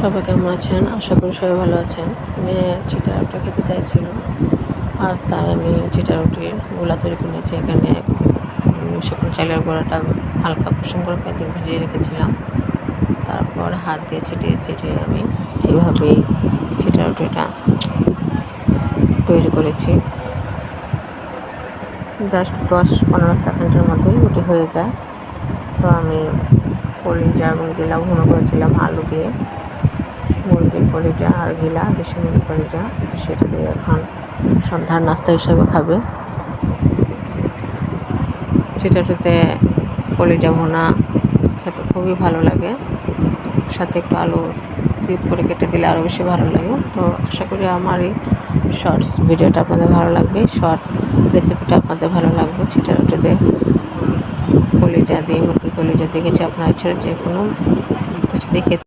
সবাই কেমন আছেন? আশা করি সবাই ভালো আছেন। মেয়ে চিটা রুটি খেতে চাইছিল আর তাই আমি চিটা রুটির গোলা তৈরি করে নিয়েছি, এখানে শুকনো চালের গোড়াটা হালকা কুসুম করে পেঁয়াজ ভিজিয়ে রেখেছিলাম। তারপর হাত দিয়ে ছিটিয়ে ছিটিয়ে আমি এইভাবেই চিটা রুটিটা তৈরি করেছি। জাস্ট দশ পনেরো সেকেন্ডের মধ্যেই রুটি হয়ে যায়। তো আমি কলিজা এবং গিলা ভুনো করেছিলাম, আলু দিয়ে। কলিজা আর গিলা, দেশি মুরগির কলিজা, সেটা দিয়ে এখন সন্ধ্যার নাস্তা হিসেবে খাবে। চিটাটিতে কলিজা ভুনা খেতে খুবই ভালো লাগে। সাথে একটু আলু কিউব করে কেটে দিলে আরও বেশি ভালো লাগে। তো আশা করি আমার এই শর্টস ভিডিওটা আপনাদের ভালো লাগবে। শর্ট রেসিপিটা আপনাদের ভালো লাগবে। চিটা রুটিতে কলিজা দিয়ে, মুরগির কলিজা দিয়ে কিছু আপনার ইচ্ছা যে কোনো কিছু দিয়ে খেতে